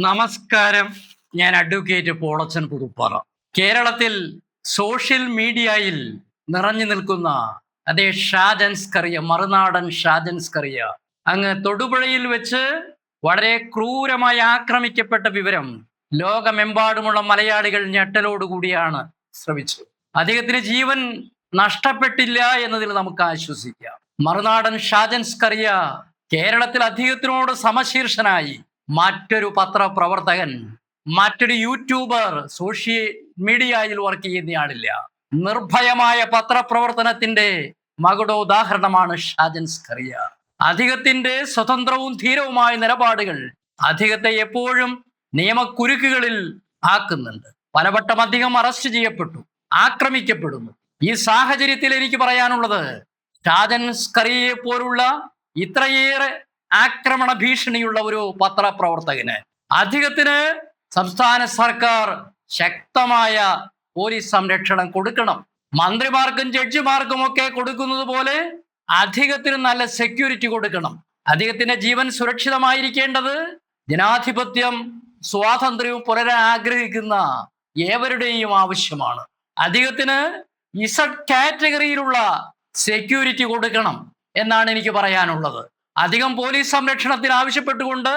നമസ്കാരം. ഞാൻ അഡ്വക്കേറ്റ് പോളച്ചൻ പുതുപ്പാറ. കേരളത്തിൽ സോഷ്യൽ മീഡിയയിൽ നിറഞ്ഞു നിൽക്കുന്ന അതേ ഷാജൻസ്കറിയ മറുനാടൻ ഷാജൻസ്കറിയ അങ്ങ് തൊടുപുഴയിൽ വെച്ച് വളരെ ക്രൂരമായി ആക്രമിക്കപ്പെട്ട വിവരം ലോകമെമ്പാടുമുള്ള മലയാളികൾ ഞെട്ടലോടുകൂടിയാണ് ശ്രമിച്ചത് അദ്ദേഹത്തിന് ജീവൻ നഷ്ടപ്പെട്ടില്ല എന്നതിൽ നമുക്ക് ആശ്വസിക്കാം. മറുനാടൻ ഷാജൻസ്കറിയ കേരളത്തിൽ അദ്ദേഹത്തിനോട് സമശീർഷനായി മറ്റൊരു പത്രപ്രവർത്തകൻ മറ്റൊരു യൂട്യൂബർ സോഷ്യൽ മീഡിയയിൽ വർക്ക് ചെയ്യുന്നയാളില്ല. നിർഭയമായ പത്രപ്രവർത്തനത്തിന്റെ മകുടോദാഹരണമാണ് ഷാജൻ സ്കറിയ അധികത്തിന്റെ സ്വതന്ത്രവും ധീരവുമായ നിലപാടുകൾ അധികത്തെ എപ്പോഴും നിയമക്കുരുക്കുകളിൽ ആക്കുന്നുണ്ട്. പലവട്ടം അധികം അറസ്റ്റ് ചെയ്യപ്പെട്ടു ആക്രമിക്കപ്പെടുന്നു. ഈ സാഹചര്യത്തിൽ എനിക്ക് പറയാനുള്ളത് ഷാജൻ സ്കറിയെ പോലുള്ള ഇത്രയേറെ ആക്രമണ ഭീഷണിയുള്ള ഒരു പത്രപ്രവർത്തകന്. അദ്ദേഹത്തിന് സംസ്ഥാന സർക്കാർ ശക്തമായ പോലീസ് സംരക്ഷണം കൊടുക്കണം. മന്ത്രിമാർക്കും ജഡ്ജിമാർക്കും ഒക്കെ കൊടുക്കുന്നത് പോലെ അദ്ദേഹത്തിന് നല്ല സെക്യൂരിറ്റി കൊടുക്കണം. അദ്ദേഹത്തിന്റെ ജീവൻ സുരക്ഷിതമായിരിക്കേണ്ടത് ജനാധിപത്യം സ്വാതന്ത്ര്യവും പുലരാൻ ആഗ്രഹിക്കുന്ന ഏവരുടെയും ആവശ്യമാണ്. അദ്ദേഹത്തിന് ഇസഡ് കാറ്റഗറിയിലുള്ള സെക്യൂരിറ്റി കൊടുക്കണം എന്നാണ് എനിക്ക് പറയാനുള്ളത്. അധികം പോലീസ് സംരക്ഷണത്തിന് ആവശ്യപ്പെട്ടുകൊണ്ട്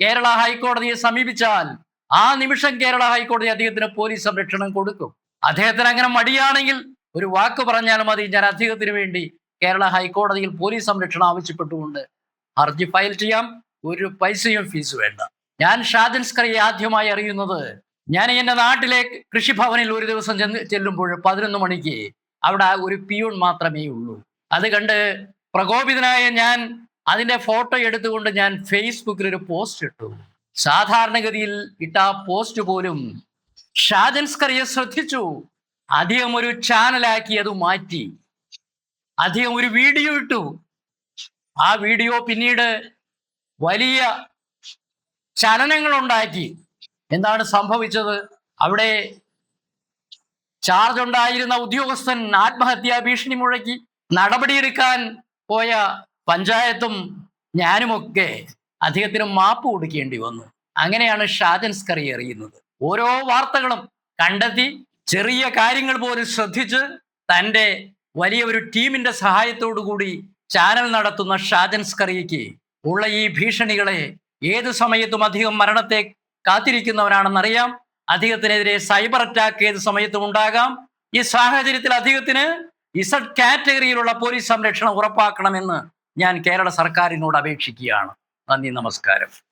കേരള ഹൈക്കോടതിയെ സമീപിച്ചാൽ ആ നിമിഷം കേരള ഹൈക്കോടതി അദ്ദേഹത്തിന് പോലീസ് സംരക്ഷണം കൊടുക്കും. അദ്ദേഹത്തിന് അങ്ങനെ മടിയാണെങ്കിൽ ഒരു വാക്ക് പറഞ്ഞാൽ മതി. ഞാൻ അദ്ദേഹത്തിന് വേണ്ടി കേരള ഹൈക്കോടതിയിൽ പോലീസ് സംരക്ഷണം ആവശ്യപ്പെട്ടുകൊണ്ട് ഹർജി ഫയൽ ചെയ്യാം. ഒരു പൈസയും ഫീസ് വേണ്ട. ഞാൻ ഷാദിൻ സ്കറിയെ ആദ്യമായി അറിയുന്നത് ഞാൻ എന്റെ നാട്ടിലെ കൃഷിഭവനിൽ ഒരു ദിവസം ചെന്ന് ചെല്ലുമ്പോൾ പതിനൊന്ന് മണിക്ക് അവിടെ ഒരു പിയൂൺ മാത്രമേ ഉള്ളൂ. അത് കണ്ട് പ്രകോപിതനായ ഞാൻ അതിന്റെ ഫോട്ടോ എടുത്തുകൊണ്ട് ഞാൻ ഫേസ്ബുക്കിൽ ഒരു പോസ്റ്റ് ഇട്ടു. സാധാരണഗതിയിൽ ഇട്ട പോസ്റ്റ് പോലും ഷാജൻസ്കറിയെ ശ്രദ്ധിച്ചു. അദ്ദേഹം ഒരു ചാനലാക്കി അത് മാറ്റി. അദ്ദേഹം ഒരു വീഡിയോ ഇട്ടു. ആ വീഡിയോ പിന്നീട് വലിയ ചലനങ്ങൾ ഉണ്ടാക്കി എന്താണ് സംഭവിച്ചത്? അവിടെ ചാർജ് ഉണ്ടായിരുന്ന ഉദ്യോഗസ്ഥൻ ആത്മഹത്യാ ഭീഷണി മുഴക്കി നടപടിയെടുക്കാൻ പോയ പഞ്ചായത്തും ഞാനുമൊക്കെ അദ്ദേഹത്തിന് മാപ്പ് കൊടുക്കേണ്ടി വന്നു. അങ്ങനെയാണ് ഷാജൻ സ്കറി അറിയുന്നത് ഓരോ വാർത്തകളും കണ്ടെത്തി ചെറിയ കാര്യങ്ങൾ പോലും ശ്രദ്ധിച്ച് തന്റെ വലിയ ഒരു സഹായത്തോടു കൂടി ചാനൽ നടത്തുന്ന ഷാജൻ സ്കറിയയ്ക്ക് ഉള്ള ഈ ഭീഷണികളെ ഏത് സമയത്തും അധികം മരണത്തെ കാത്തിരിക്കുന്നവനാണെന്നറിയാം. അദ്ദേഹത്തിനെതിരെ സൈബർ അറ്റാക്ക് ഏത് സമയത്തും ഉണ്ടാകാം. ഈ സാഹചര്യത്തിൽ അദ്ദേഹത്തിന് ഇസഡ് കാറ്റഗറിയിലുള്ള പോലീസ് സംരക്ഷണം ഉറപ്പാക്കണമെന്ന് ഞാൻ കേരള സർക്കാരിനോട് അപേക്ഷിക്കുകയാണ്. നന്ദി നമസ്കാരം.